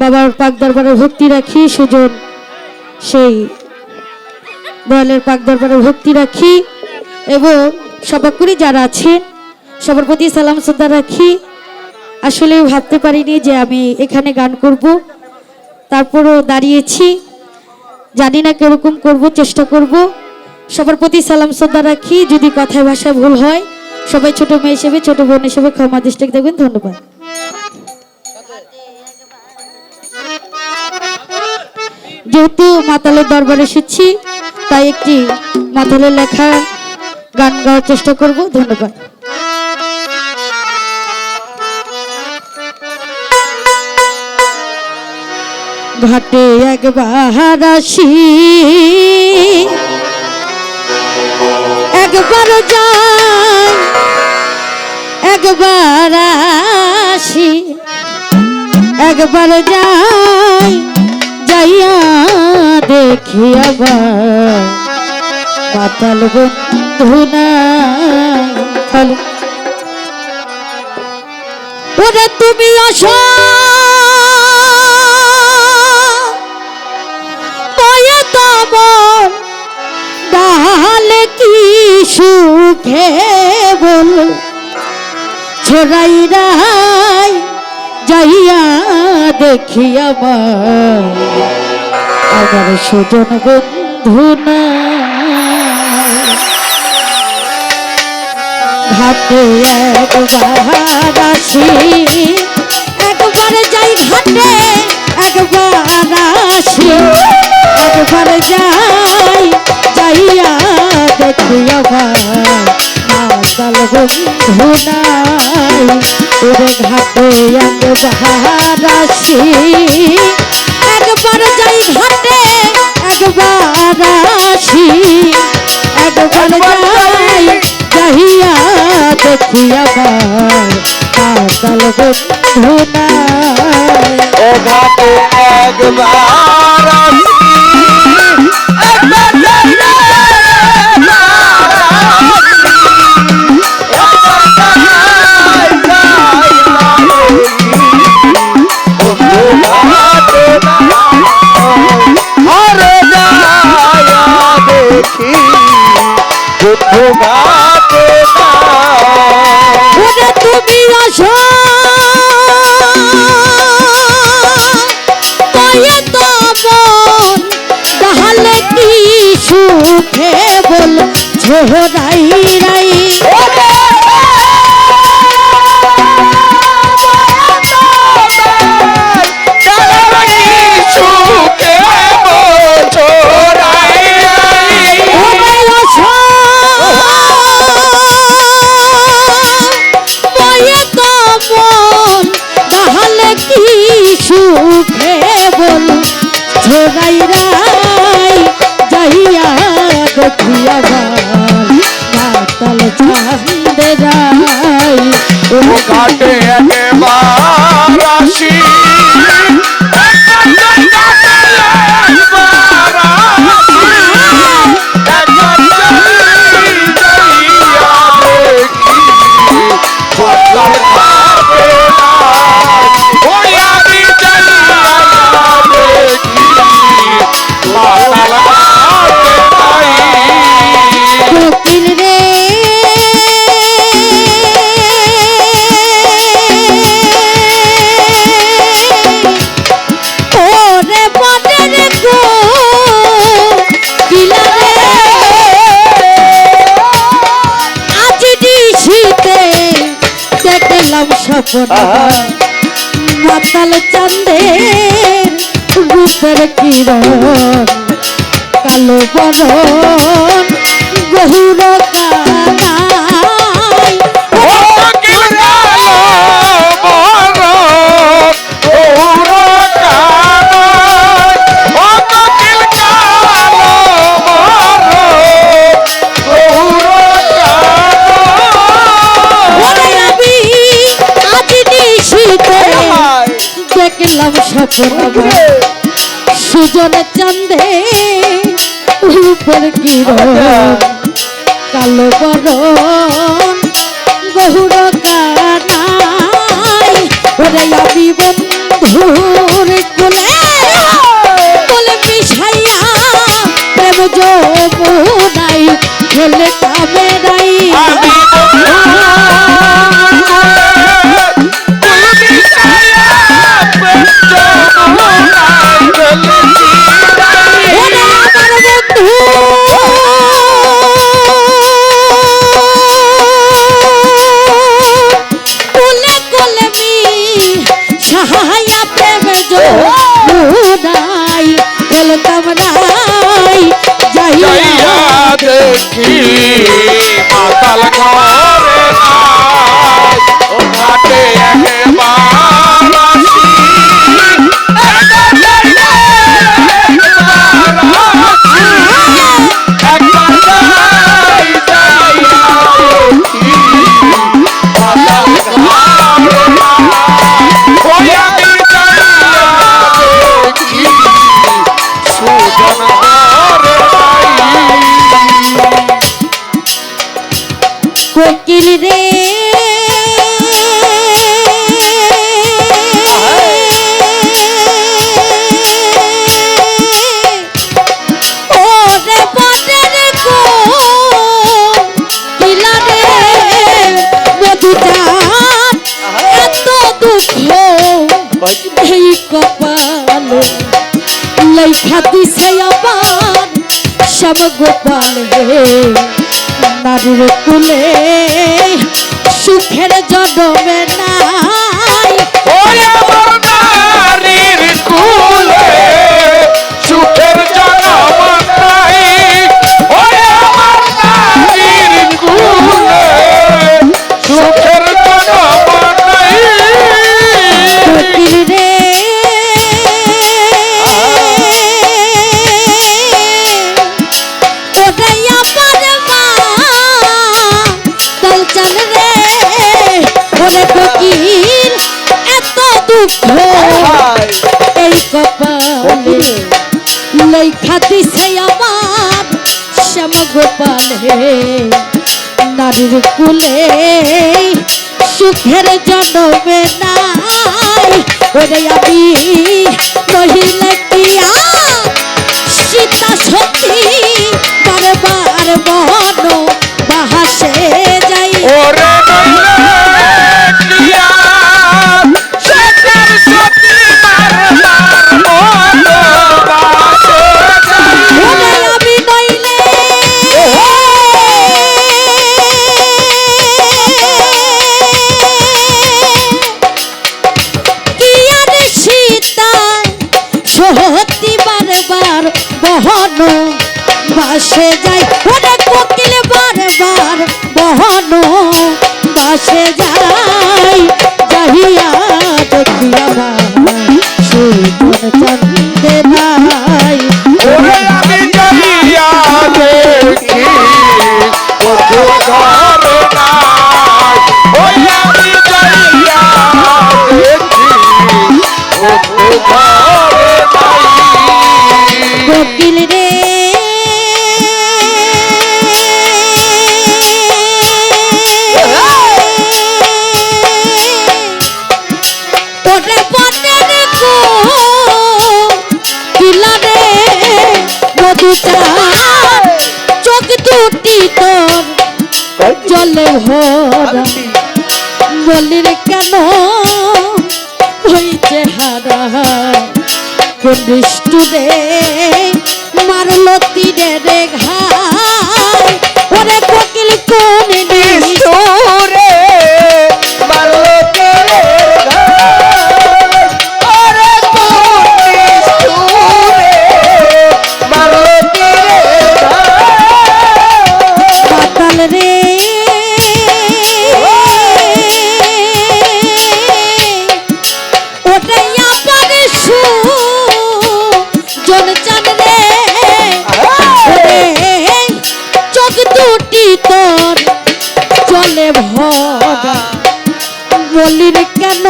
বাবার পাক দরবারে ভক্তি রাখি, সুজন সেই দয়ালের পাক দরবারে ভক্তি রাখি এবং সবাকুরি যারা আছেন, সবার প্রতি সালাম শ্রদ্ধা রাখি। আসলে ভাবতে পারিনি যে আমি এখানে গান করব, তারপরও দাঁড়িয়েছি। জানি না কীরকম করব, চেষ্টা করব। সবার প্রতি সালাম শ্রদ্ধা রাখি, যদি কথায় ভাষায় ভুল হয়, সবাই ছোট মেয়ে হিসেবে, ছোট বোন হিসেবে ক্ষমা দৃষ্টি দেখবেন, ধন্যবাদ। যেহেতু মাতালের দরবারে এসেছি তাই একটি মাতালের লেখা গান গাওয়ার চেষ্টা করব। ধন্যবাদ। ঘাটে একবার আসি, একবার যাই, একবার আসি, একবার যাই। যাইয়া দেখি আবার পাতাল বন্ধু না ওরে তুমি আসো। তাহলে কি সুখে বল। ছড়াই রাই যাইয়া দেখি আমার আমার সুজন বন্ধু না। ঘাটে একবার আসি। একবার যাই ঘাটে একবার আসি। একবার যাই যাইয়া দেখি আমার মাতাল বন্ধু নাই। ওরে ঘাটে একবার আসি। একবার যাই ঘাটে একবার আসি। একবার যাই যাইয়া দেখি আমার মাতাল বন্ধু ও ঘাটে একবার আসি, ঝোরাই রাই। সুখে বল? ঝোরাই রাই যাইয়া দেখিয়া রাই ও ঘাটে। মাতাল চাঁদের রূপের কিরণ কালো বরণ গহুর চাঁদে উপর কিরণ আচ্ছা। কালো বরণ গহুর কানাই ওরে আমি বন্ধুর কোলে কোলে মিশাইয়া প্রেম যমুনাই খেলে ভাই এই কপালে লেখা দিছে আমার শ্যাম গোপাল। হে নারীর কুলে সুখের জন্মে নাই। ওরে আমি নহিলে কি সীতা সতী বারবার বহ হারা বলির কেন? হইতে হারা কোন দৃষ্টি দেয় চোখ দুটি তোর চলে ভরা। বলির কেন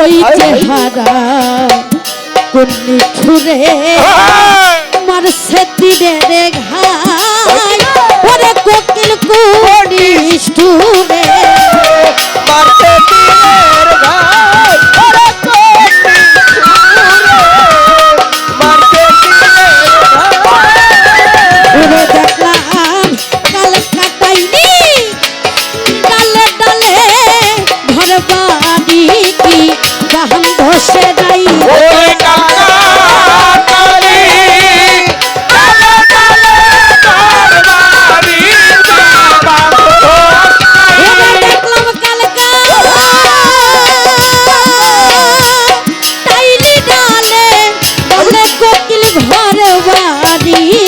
ওই চেহারা? কোন ছুরে মারছে তীরে ঘাই ওরে কোকিল কুড়ি ছুরে বাড়ি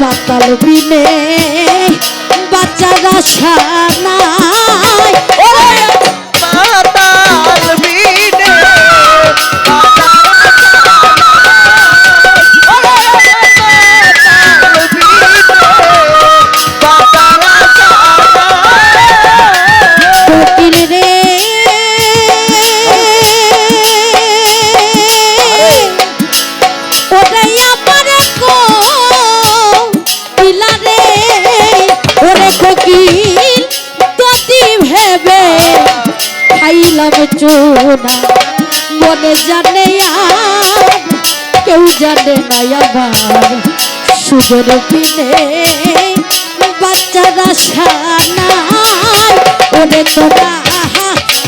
মাতাল বিনে বাচ্চারা সানায় চোনা মনে জানে কেউ জানে না আমার। সুদের পিলে বাচ্চারা সানায় ওরে তোরা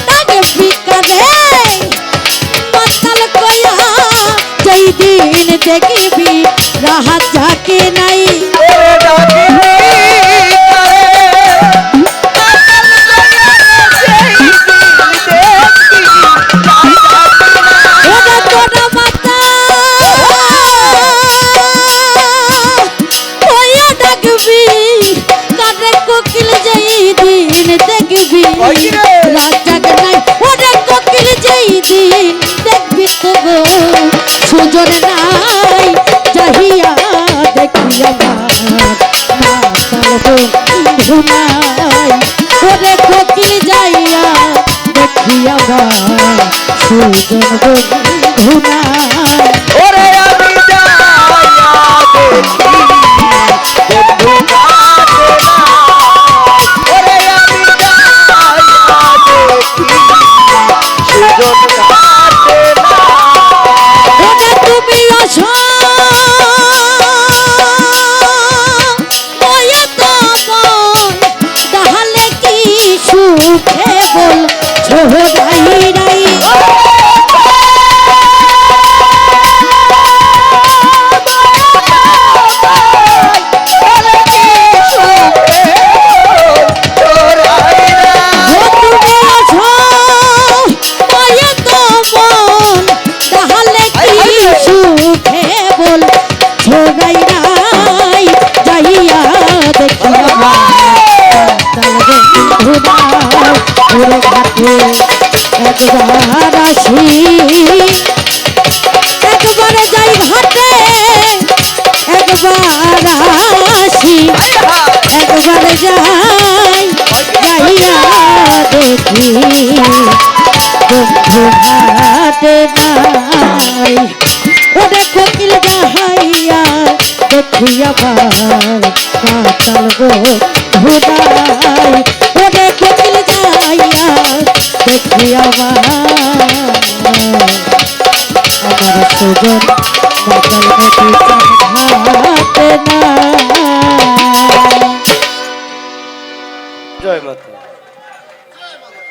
তাকে বিকারে পাতাল কয়া যেই দিন দেখিবি, রাহাত যাকে নাই। একদিন দেখবি তবু সুজন নাই যাহিয়া দেখবি যাইয়া দেখি সুজন ঘুমাই